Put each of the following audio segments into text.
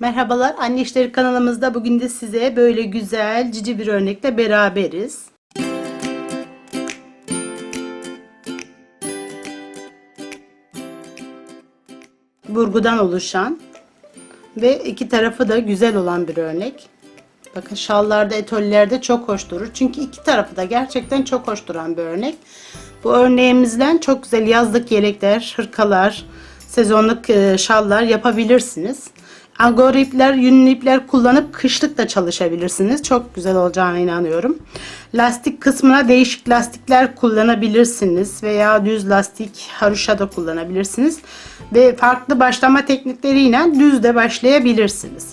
Merhabalar Anne İşleri kanalımızda bugün de size böyle güzel cici bir örnekle beraberiz. Burgudan oluşan ve iki tarafı da güzel olan bir örnek. Bakın şallarda, etollerde çok hoş durur. Çünkü iki tarafı da gerçekten çok hoş duran bir örnek. Bu örneğimizden çok güzel yazlık yelekler, hırkalar, sezonluk e, şallar yapabilirsiniz. Yünlü ipler kullanıp kışlık da çalışabilirsiniz. Çok güzel olacağına inanıyorum. Lastik kısmına değişik lastikler kullanabilirsiniz veya düz lastik haruşa da kullanabilirsiniz. Ve farklı başlama teknikleriyle düz de başlayabilirsiniz.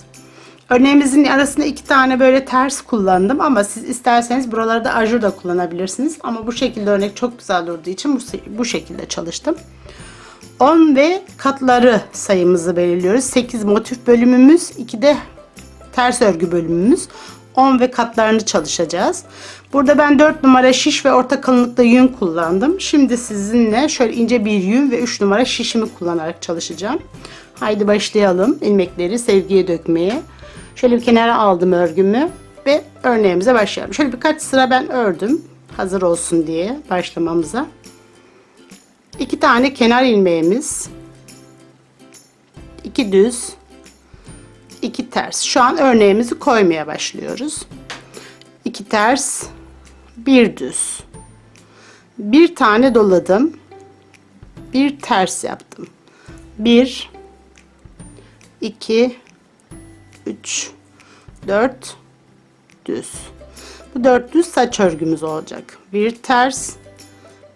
Örneğimizin arasında iki tane böyle ters kullandım ama siz isterseniz buralarda ajur da kullanabilirsiniz. Ama bu şekilde örnek çok güzel durduğu için bu, bu şekilde çalıştım. 10 ve katları sayımızı belirliyoruz. 8 motif bölümümüz, 2 de ters örgü bölümümüz. 10 ve katlarını çalışacağız. Burada ben 4 numara şiş ve orta kalınlıkta yün kullandım. Şimdi sizinle şöyle ince bir yün ve 3 numara şişimi kullanarak çalışacağım. Haydi başlayalım ilmekleri sevgiye dökmeye. Şöyle bir kenara aldım örgümü ve örneğimize başlayalım. Şöyle birkaç sıra ben ördüm hazır olsun diye başlamamıza. İki tane kenar ilmeğimiz, iki düz, iki ters. Şu an örneğimizi koymaya başlıyoruz. İki ters, bir düz. Bir tane doladım. Bir ters yaptım. Bir, iki, üç, dört, düz. Bu dört düz saç örgümüz olacak. Bir ters,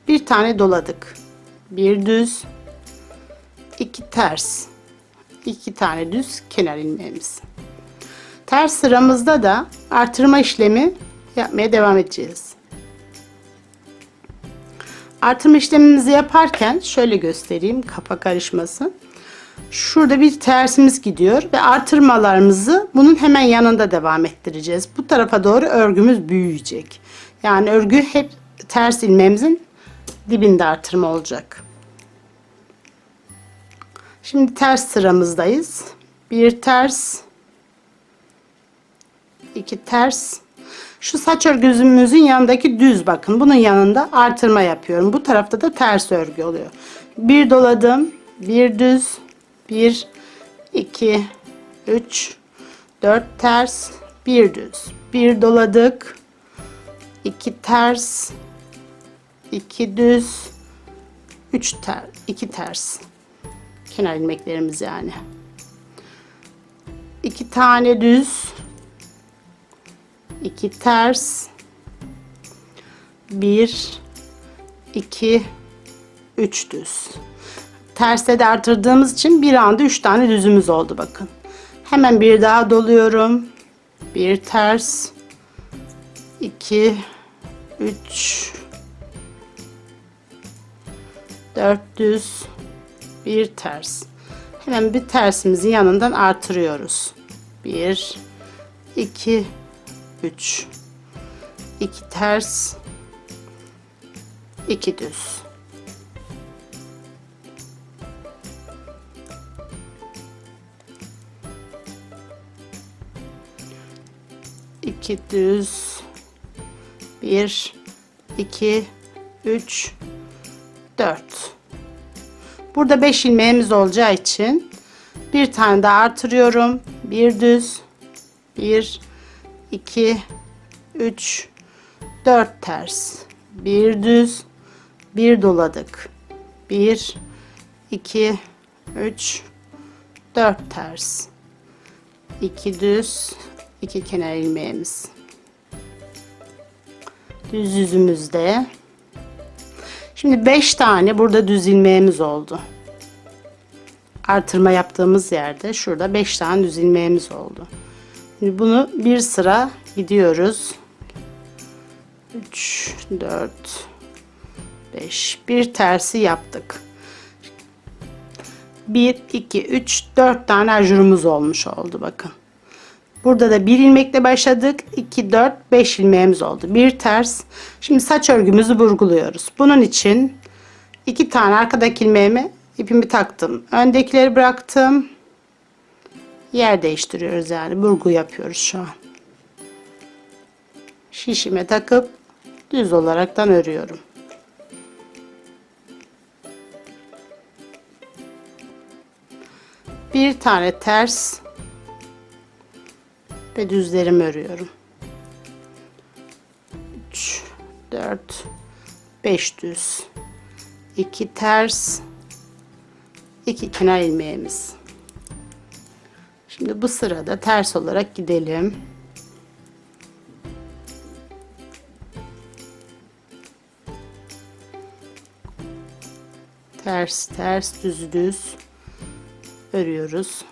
bir tane doladık. Bir düz, iki ters, iki tane düz kenar ilmeğimiz. Ters sıramızda da artırma işlemi yapmaya devam edeceğiz. Artırma işlemimizi yaparken şöyle göstereyim kafa karışmasın. Şurada bir tersimiz gidiyor ve artırmalarımızı bunun hemen yanında devam ettireceğiz. Bu tarafa doğru örgümüz büyüyecek. Yani örgü hep ters ilmeğimizin dibinde artırma olacak. Şimdi ters sıramızdayız. Bir ters, iki ters. Şu saç örgümüzün yanındaki düz bakın. Bunun yanında artırma yapıyorum. Bu tarafta da ters örgü oluyor. Bir doladım, bir düz, bir, iki, üç, dört ters, bir düz. Bir doladık, iki ters, 2 düz 3 ter 2 ters kenar ilmeklerimiz yani. 2 tane düz 2 ters 1 2 3 düz. Terste de artırdığımız için bir anda 3 tane düzümüz oldu bakın. Hemen bir daha doluyorum. Bir ters 2 3 4 düz bir ters. Hemen bir tersimizin yanından artırıyoruz. 1 2 3 2 ters 2 düz. İki düz. Bir iki üç. 4. Burada 5 ilmeğimiz olacağı için bir tane daha artırıyorum. Bir düz, 1 2 3 4 ters. Bir düz, bir doladık. 1 2 3 4 ters. 2 düz, 2 kenar ilmeğimiz. Düz yüzümüzde Şimdi 5 tane burada düz ilmeğimiz oldu. Artırma yaptığımız yerde şurada 5 tane düz ilmeğimiz oldu. Şimdi bunu bir sıra gidiyoruz. 3 4 5 bir tersi yaptık. 1 2 3 4 tane ajurumuz olmuş oldu bakın. Burada da bir ilmekle başladık. 2, 4, 5 ilmeğimiz oldu. Bir ters. Şimdi saç örgümüzü vurguluyoruz. Bunun için iki tane arkadaki ilmeğimi ipimi taktım. Öndekileri bıraktım. yer değiştiriyoruz yani burgu yapıyoruz şu an. Şişime takıp düz olaraktan örüyorum. Bir tane ters ve düzlerimi örüyorum. 3 4 5 düz 2 ters 2 kenar ilmeğimiz. Şimdi bu sırada ters olarak gidelim. Ters ters düz düz örüyoruz.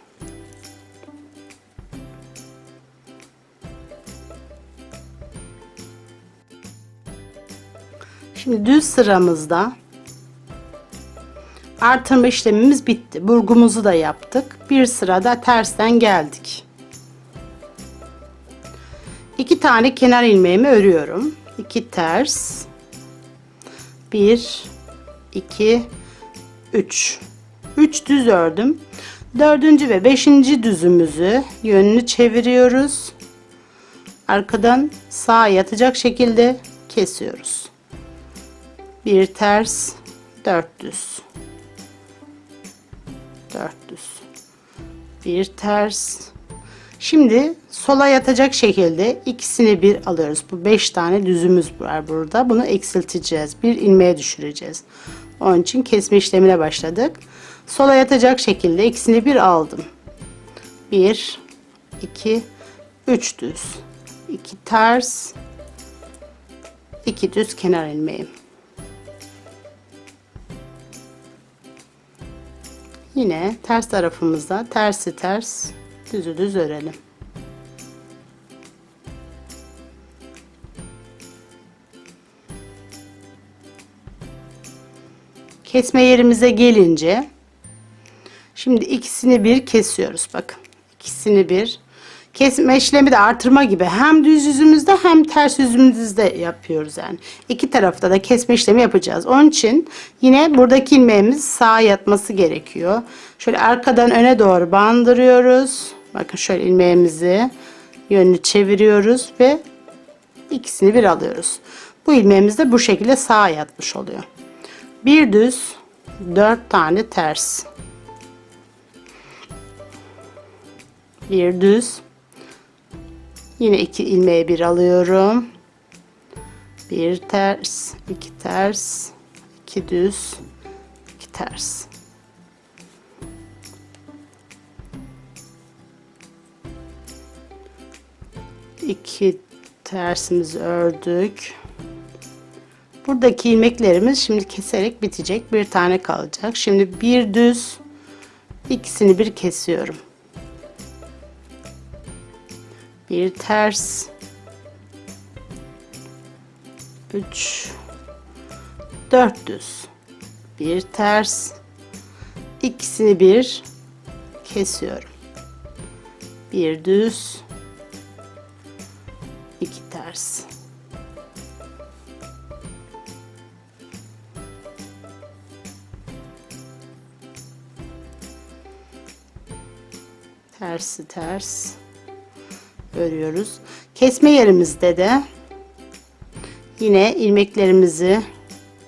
Şimdi düz sıramızda artırma işlemimiz bitti. Burgumuzu da yaptık. Bir sırada tersten geldik. İki tane kenar ilmeğimi örüyorum. İki ters. Bir, iki, üç. Üç düz ördüm. Dördüncü ve beşinci düzümüzü yönünü çeviriyoruz. Arkadan sağa yatacak şekilde kesiyoruz. Bir ters, dört düz. Dört düz. Bir ters. Şimdi sola yatacak şekilde ikisini bir alıyoruz. Bu beş tane düzümüz var burada. Bunu eksilteceğiz. Bir ilmeğe düşüreceğiz. Onun için kesme işlemine başladık. Sola yatacak şekilde ikisini bir aldım. Bir, iki, üç düz. iki ters, iki düz kenar ilmeğim. Yine ters tarafımızda tersi ters düzü düz örelim. Kesme yerimize gelince şimdi ikisini bir kesiyoruz bakın. İkisini bir kesme işlemi de artırma gibi hem düz yüzümüzde hem ters yüzümüzde yapıyoruz yani. İki tarafta da kesme işlemi yapacağız. Onun için yine buradaki ilmeğimiz sağa yatması gerekiyor. Şöyle arkadan öne doğru bandırıyoruz. Bakın şöyle ilmeğimizi yönünü çeviriyoruz ve ikisini bir alıyoruz. Bu ilmeğimiz de bu şekilde sağa yatmış oluyor. Bir düz, dört tane ters. Bir düz. Yine iki ilmeği bir alıyorum. Bir ters, iki ters, iki düz, iki ters. İki tersimizi ördük. Buradaki ilmeklerimiz şimdi keserek bitecek. Bir tane kalacak. Şimdi bir düz ikisini bir kesiyorum. Bir ters 3 4 düz. Bir ters ikisini bir kesiyorum. Bir düz iki ters. tersi ters örüyoruz. Kesme yerimizde de yine ilmeklerimizi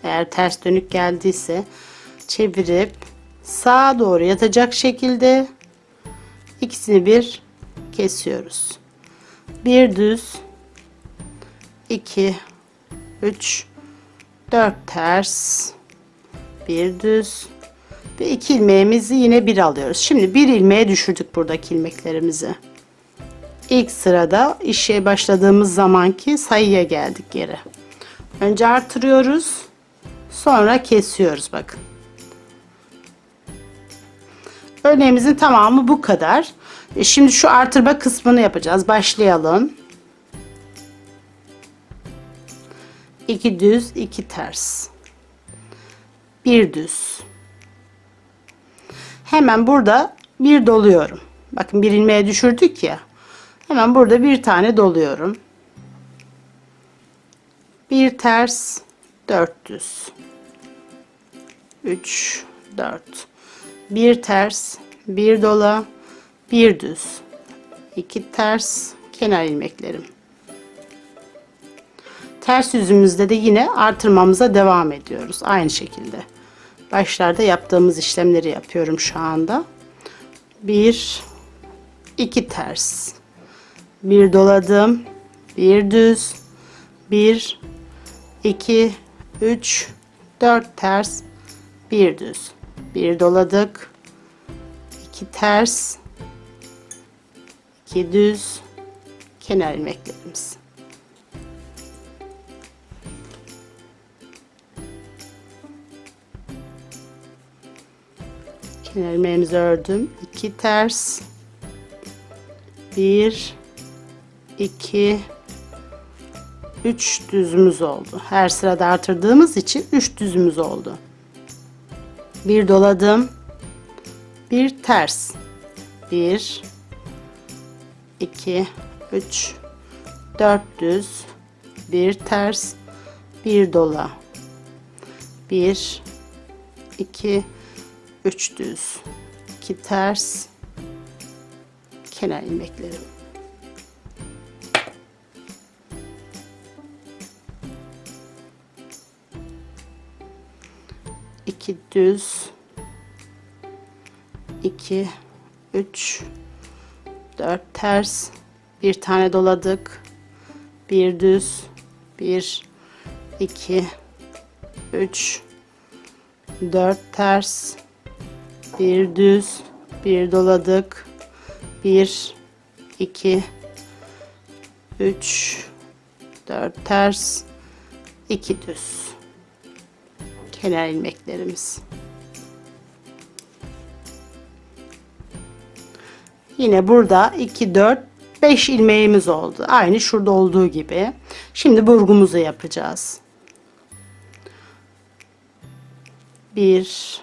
eğer ters dönük geldiyse çevirip sağa doğru yatacak şekilde ikisini bir kesiyoruz. Bir düz 2 3 4 ters bir düz ve iki ilmeğimizi yine bir alıyoruz. Şimdi bir ilmeğe düşürdük buradaki ilmeklerimizi. İlk sırada işe başladığımız zamanki sayıya geldik geri. Önce artırıyoruz. Sonra kesiyoruz bakın. Örneğimizin tamamı bu kadar. E, şimdi şu artırma kısmını yapacağız. Başlayalım. 2 düz, 2 ters. 1 düz. Hemen burada bir doluyorum. Bakın bir ilmeğe düşürdük ya. Hemen burada bir tane doluyorum. Bir ters, dört düz. Üç, dört. Bir ters, bir dola, bir düz, iki ters kenar ilmeklerim. Ters yüzümüzde de yine artırmamıza devam ediyoruz. Aynı şekilde. Başlarda yaptığımız işlemleri yapıyorum şu anda. Bir, iki ters. Bir doladım. Bir düz. Bir, iki, üç, dört ters. Bir düz. Bir doladık. iki ters. iki düz. Kenar ilmeklerimiz. Kenar ilmeğimizi ördüm. 2 ters. 1 2 3 düzümüz oldu. Her sırada artırdığımız için 3 düzümüz oldu. Bir doladım. Bir ters. 1 2 3 4 düz. Bir ters. Bir dola. 1 2 3 düz, 2 ters, kenar ilmeklerim. İki düz, iki, üç, dört ters, bir tane doladık, bir düz, bir, iki, üç, dört ters, bir düz, bir doladık, bir, iki, üç, dört ters, iki düz. Kenar ilmeklerimiz. Yine burada 2, 4, 5 ilmeğimiz oldu. Aynı şurada olduğu gibi. Şimdi burgumuzu yapacağız. 1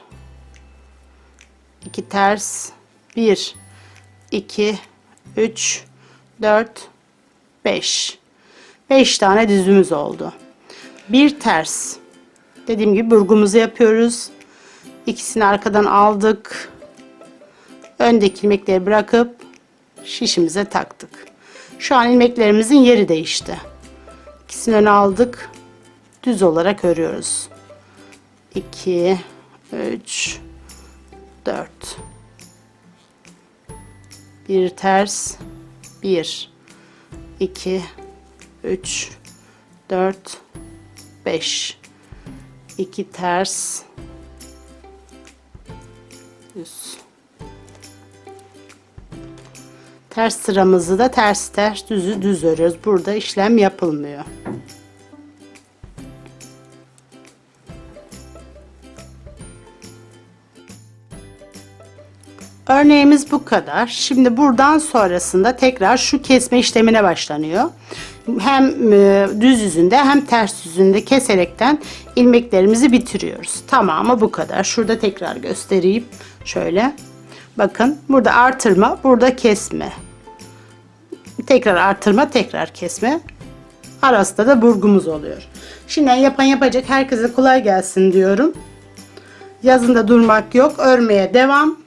2 ters 1 2 3 4 5 5 tane düzümüz oldu. Bir ters. Dediğim gibi burgumuzu yapıyoruz. İkisini arkadan aldık. Öndeki ilmekleri bırakıp şişimize taktık. Şu an ilmeklerimizin yeri değişti. İkisini öne aldık. Düz olarak örüyoruz. 2 3 4 bir ters 1 2 3 4 5 2 ters. Düz. Ters sıramızı da ters ters düzü düz örüyoruz. Burada işlem yapılmıyor Örneğimiz bu kadar. Şimdi buradan sonrasında tekrar şu kesme işlemine başlanıyor. Hem e, düz yüzünde hem ters yüzünde keserekten ilmeklerimizi bitiriyoruz. Tamamı bu kadar. Şurada tekrar göstereyim. Şöyle. Bakın burada artırma, burada kesme. Tekrar artırma, tekrar kesme. Arasında da burgumuz oluyor. Şimdiden yapan yapacak herkese kolay gelsin diyorum. Yazında durmak yok. Örmeye devam.